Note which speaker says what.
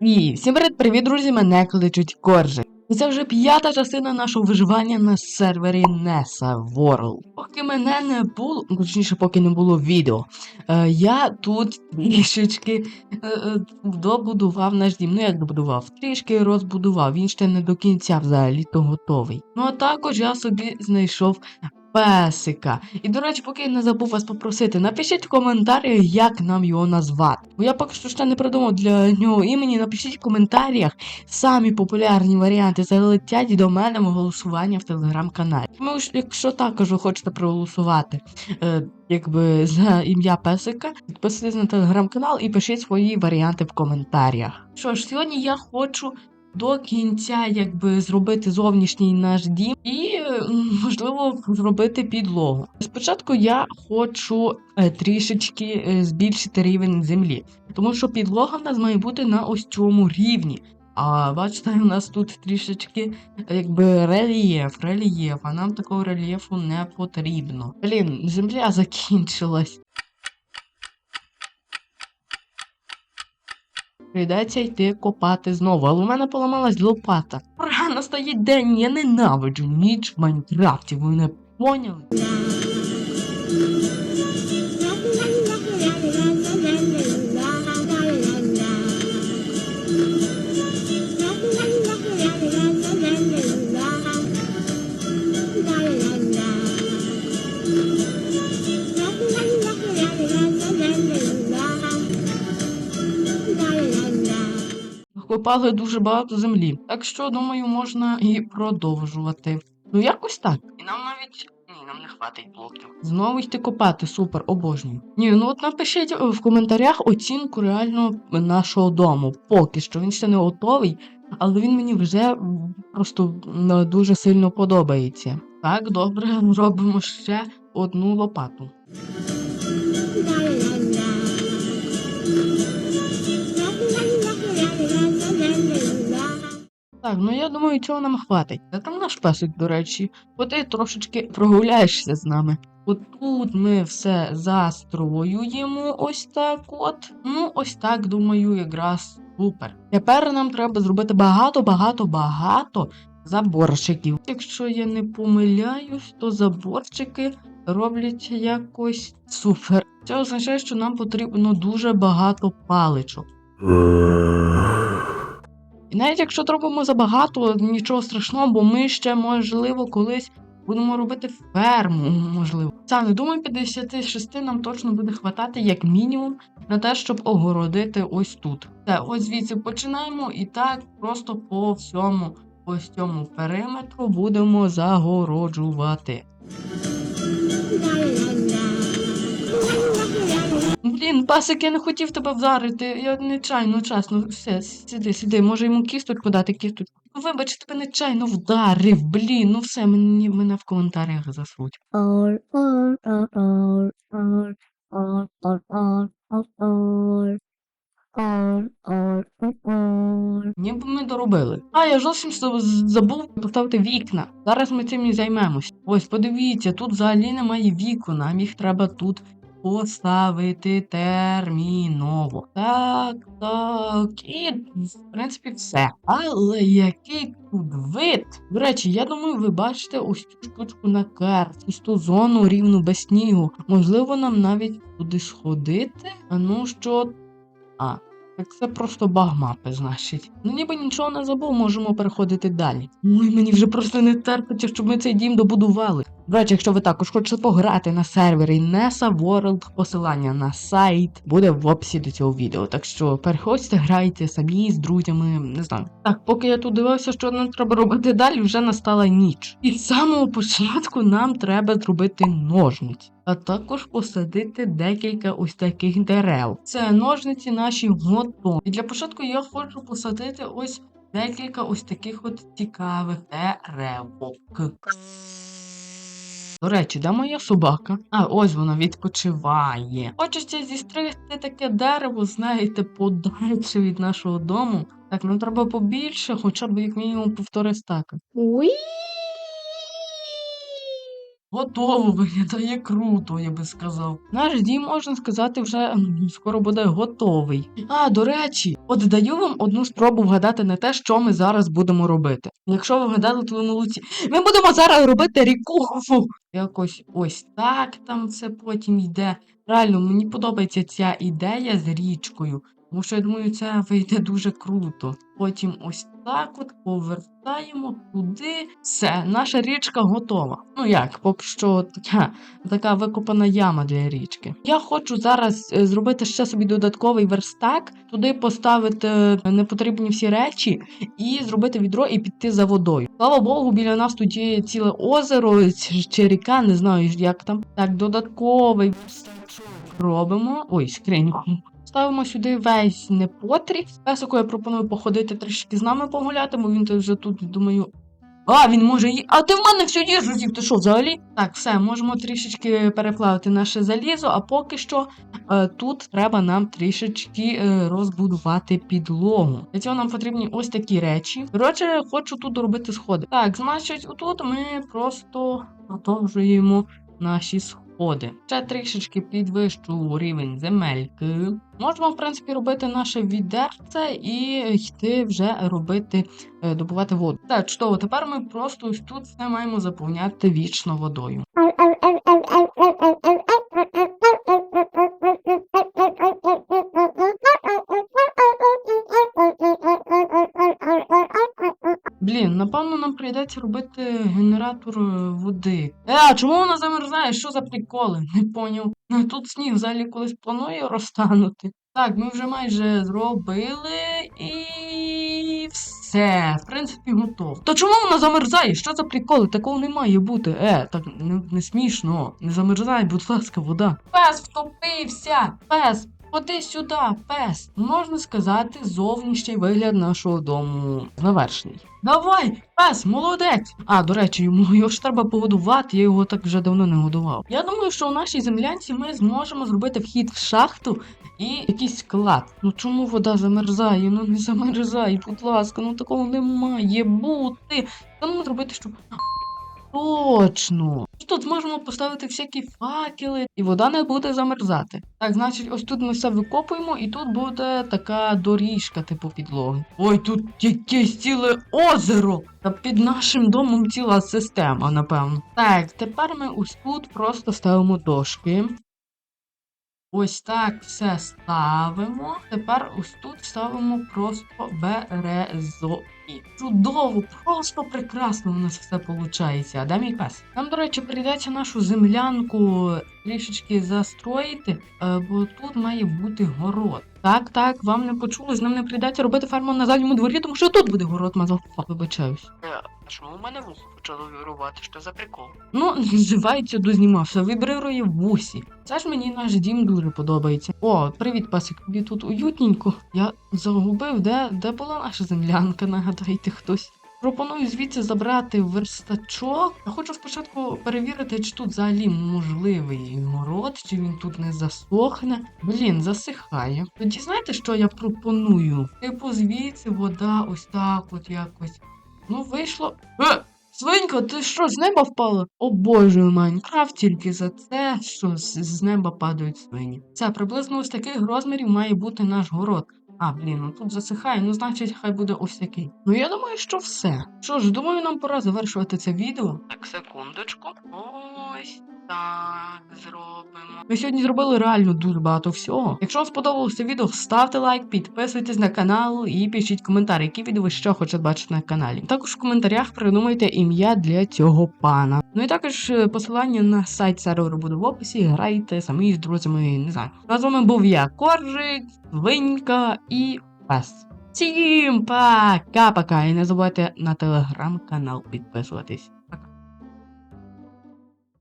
Speaker 1: І всім привіт, привіт, друзі! Мене кличуть Коржик. І це вже п'ята частина нашого виживання на сервері NESA World. Поки мене не було, ну, точніше, поки не було відео, е, я тут трішечки е, е, добудував наш дім. Ну як добудував? Трішки розбудував. Він ще не до кінця взагалі то готовий. Ну а також я собі знайшов песика. І, до речі, поки я не забув вас попросити, напишіть в коментарях, як нам його назвати. Бо я поки що ще не придумав для нього імені. Напишіть в коментарях самі популярні варіанти. Залетять до мене в голосування в телеграм-каналі. Тому якщо також ви хочете проголосувати е, якби за ім'я песика, підписуйтесь на телеграм-канал і пишіть свої варіанти в коментарях. Що ж, сьогодні я хочу до кінця якби зробити зовнішній наш дім і, можливо, зробити підлогу. Спочатку я хочу е, трішечки е, збільшити рівень землі, тому що підлога в нас має бути на ось цьому рівні. А бачите, у нас тут трішечки якби рельєф, рельєф, а нам такого рельєфу не потрібно. Блін, земля закінчилась. Прийдеться йти копати знову, але у мене поламалась лопата. Ура, настає день, я ненавиджу ніч в Майнкрафті, ви не поняли? Копали дуже багато землі. Так що, думаю, можна і продовжувати. Ну, якось так. І нам навіть. Ні, нам не хватить блоків. Знову йти копати, супер, обожнюю. Ні, ну от напишіть в коментарях оцінку реально нашого дому. Поки що він ще не готовий, але він мені вже просто дуже сильно подобається. Так, добре, робимо ще одну лопату. Так, ну я думаю, цього нам хватить. Та там наш песик, до речі, бо ти трошечки прогуляєшся з нами. Отут ми все застроюємо ось так от. Ну, ось так, думаю, якраз супер. Тепер нам треба зробити багато, багато, багато заборчиків. Якщо я не помиляюсь, то заборчики роблять якось супер. Це означає, що нам потрібно дуже багато паличок. І навіть якщо зробимо забагато, нічого страшного, бо ми ще, можливо, колись будемо робити ферму, можливо. Саме думаю, 56 нам точно буде хватати як мінімум на те, щоб огородити ось тут. Все, ось звідси починаємо і так просто по всьому ось цьому периметру будемо загороджувати. Блін, Пасик, я не хотів тебе вдарити. Я нечайно, чесно, все, сиди, сиди, може йому кісточку дати, кісточку. Вибач, тебе нечайно вдарив, блін, ну все, мені, мене в коментарях засруть. Ніби ми доробили. А я зовсім забув поставити вікна. Зараз ми цим і займемось. Ось, подивіться, тут взагалі немає вікон, нам їх треба тут поставити терміново. Так, так. І, в принципі, все. Але який тут вид? До речі, я думаю, ви бачите ось цю штучку на карті. Ось ту зону рівну без снігу. Можливо, нам навіть туди сходити. А ну що. А, так це просто баг мапи, значить. Ну ніби нічого не забув, можемо переходити далі. Ой, мені вже просто не терпиться, щоб ми цей дім добудували. До речі, якщо ви також хочете пограти на сервері NESA World, посилання на сайт буде в описі до цього відео. Так що переходьте, грайте самі з друзями, не знаю. Так, поки я тут дивився, що нам треба робити далі, вже настала ніч. І з самого початку нам треба зробити ножниці. А також посадити декілька ось таких дерев. Це ножниці наші готові. І для початку я хочу посадити ось декілька ось таких от цікавих деревок. До речі, де моя собака? А, ось вона відпочиває. Хочеться зістригти таке дерево, знаєте, подальше від нашого дому. Так, нам треба побільше, хоча б як мінімум півтори стака.
Speaker 2: Whee!
Speaker 1: Готово виглядає круто, я би сказав. Наш дім, можна сказати, вже скоро буде готовий. А, до речі, от даю вам одну спробу вгадати на те, що ми зараз будемо робити. Якщо ви вгадали, то ви молодці. Ми будемо зараз робити ріку. Якось ось так там це потім йде. Реально, мені подобається ця ідея з річкою. Тому що я думаю, це вийде дуже круто. Потім ось так от повертаємо туди. Все, наша річка готова. Ну як, поки що така, така викопана яма для річки. Я хочу зараз е, зробити ще собі додатковий верстак, туди поставити е, непотрібні всі речі і зробити відро і піти за водою. Слава Богу, біля нас тут є ціле озеро чи, ріка, не знаю як там. Так, додатковий верстачок робимо. Ой, скриньку. Ставимо сюди весь непотріб. Песику я пропоную походити трішки з нами погуляти, бо він вже тут, думаю. А, він може ї... А ти в мене всю їжу з'їв, ти що, взагалі? Так, все, можемо трішечки переплавити наше залізо, а поки що е, тут треба нам трішечки е, розбудувати підлогу. Для цього нам потрібні ось такі речі. Коротше, хочу тут робити сходи. Так, значить, отут ми просто продовжуємо наші сходи. Ще трішечки підвищу рівень земельки. Можемо, в принципі, робити наше відерце і йти вже робити, е, добувати воду. Так, чудово, тепер ми просто ось тут все маємо заповняти вічно водою. Блін, напевно, нам прийдеться робити генератор е, води. Е, а чому вона замерзає? Що за приколи? Не поняв. Ну, Тут сніг взагалі колись планує розтанути. Так, ми вже майже зробили і все, в принципі, готово. То чому вона замерзає? Що за приколи? Такого не має бути. Е, так не, не смішно. Не замерзай, будь ласка, вода. Пес втопився! Пес! Ходи сюди, пес. Можна сказати, зовнішній вигляд нашого дому завершений. Давай, пес, молодець! А, до речі, йому його ж треба погодувати, я його так вже давно не годував. Я думаю, що у нашій землянці ми зможемо зробити вхід в шахту і якийсь склад. Ну чому вода замерзає? Ну не замерзай, будь ласка, ну такого не має бути. Треба зробити, щоб. Точно. Тут зможемо поставити всякі факели, і вода не буде замерзати. Так, значить, ось тут ми все викопуємо, і тут буде така доріжка, типу підлоги. Ой, тут якесь ціле озеро! Та під нашим домом ціла система, напевно. Так, тепер ми ось тут просто ставимо дошки. Ось так все ставимо. Тепер ось тут ставимо просто березові. Чудово, просто прекрасно у нас все виходить. А де мій пес? Нам, до речі, прийдеться нашу землянку трішечки застроїти, е, бо тут має бути город. Так, так, вам не почулось, нам не прийдеться робити ферму на задньому дворі, тому що тут буде город, мазафак, вибачаюсь. А чому у мене вухо почало вирувати? Що за прикол? Ну, називається дознімався, вибрирує в вусі. Це ж мені наш дім дуже подобається. О, привіт, пасик, тобі тут уютненько. Я загубив, де, де була наша землянка, нагадайте хтось. Пропоную звідси забрати верстачок. Я хочу спочатку перевірити, чи тут взагалі можливий город, чи він тут не засохне. Блін, засихає. Тоді знаєте, що я пропоную? Типу, звідси вода ось так от якось. Ну, вийшло. Е! Свинька, ти що, з неба впала? О боже, Майнкрафт тільки за це, що з неба падають свині. Це приблизно ось таких розмірів має бути наш город. А, блін, ну тут засихає, ну значить, хай буде ось такий. Ну я думаю, що все. Що ж, думаю, нам пора завершувати це відео. Так, секундочку. Ось так зробимо. Ми сьогодні зробили реально дуже багато всього. Якщо вам сподобалося відео, ставте лайк, підписуйтесь на канал і пишіть коментар, які відео ви ще хочете бачити на каналі. Також в коментарях придумайте ім'я для цього пана. Ну і також е, посилання на сайт серверу буде в описі. Грайте самі з друзями, не знаю. А з вами був я, Коржик, Свинька і вас. Всім пока-пока! І не забувайте на телеграм-канал підписуватись.